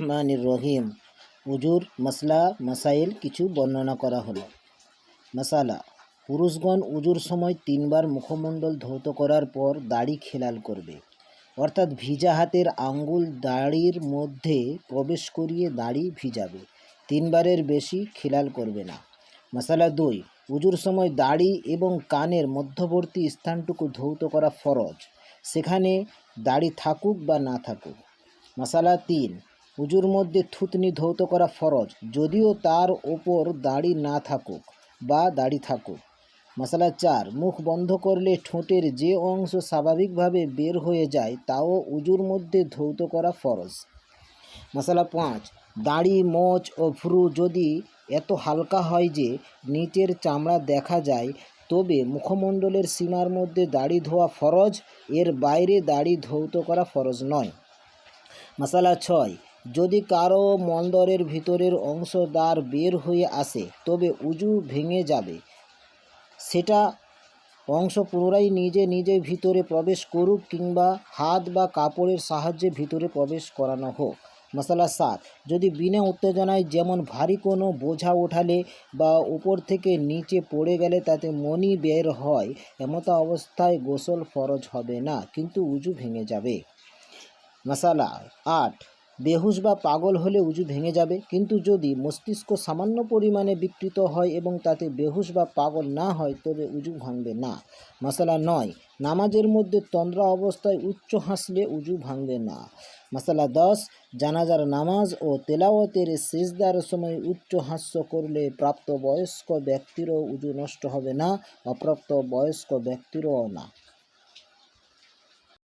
রহমানির রহিম। উজুর মশলা মাসাইল কিছু বর্ণনা করা হলো। মশালা পুরুষগণ উজুর সময় তিনবার মুখমণ্ডল ধৌত করার পর দাড়ি খেলাল করবে। অর্থাৎ ভিজা হাতের আঙ্গুল দাড়ির মধ্যে প্রবেশ করিয়ে দাড়ি ভিজাবে। তিনবারের বেশি খেলাল করবে না। মশালা দুই, উজুর সময় দাড়ি এবং কানের মধ্যবর্তী স্থানটুকু ধৌত করা ফরজ। সেখানে দাড়ি থাকুক বা না থাকুক। মশালা তিন উজুর মধ্যে থুতনি ধৌত করা ফরজ, যদিও তার ওপর দাড়ি না থাকুক বা দাড়ি থাকুক। মশালা চার, মুখ বন্ধ করলে ঠোঁটের যে অংশ স্বাভাবিকভাবে বের হয়ে যায়, তাও উজুর মধ্যে ধৌত করা ফরজ। মশালা পাঁচ, দাড়ি, মোচ ও ভ্রু যদি এত হালকা হয় যে নিচের চামড়া দেখা যায়, তবে মুখমণ্ডলের সীমার মধ্যে দাড়ি ধোয়া ফরজ, এর বাইরে দাড়ি ধৌত করা ফরজ নয়। মশালা ছয় যদি কারও মন্দরের ভিতরের অংশ দ্বার বের হয়ে আসে, তবে উজু ভেঙে যাবে। সেটা অংশ পুনরায় নিজে নিজে ভিতরে প্রবেশ করুক কিংবা হাত বা কাপড়ের সাহায্যে ভিতরে প্রবেশ করানো হোক। মশালা সাত, যদি বিনা উত্তেজনায় যেমন ভারী কোনো বোঝা ওঠালে বা উপর থেকে নিচে পড়ে গেলে তাতে মনি বের হয়, এমতো অবস্থায় গোসল ফরজ হবে না, কিন্তু উজু ভেঙে যাবে। মশালা আট বেহুশ বা পাগল হলে উজু ভেঙে যাবে। কিন্তু যদি মস্তিষ্ক সামান্য পরিমাণে বিকৃত হয় এবং তাতে বেহুশ বা পাগল না হয়, তবে উজু ভাঙবে না। মশালা নয়, নামাজের মধ্যে তন্দ্রা অবস্থায় উচ্চ হাসলে উজু ভাঙবে না। মশালা দশ, জানাজার নামাজ ও তেলাওয়াতের সেজদার সময় উচ্চ হাস্য করলে প্রাপ্ত বয়স্ক ব্যক্তিরও উজু নষ্ট হবে না অপ্রাপ্ত বয়স্ক ব্যক্তিরও না।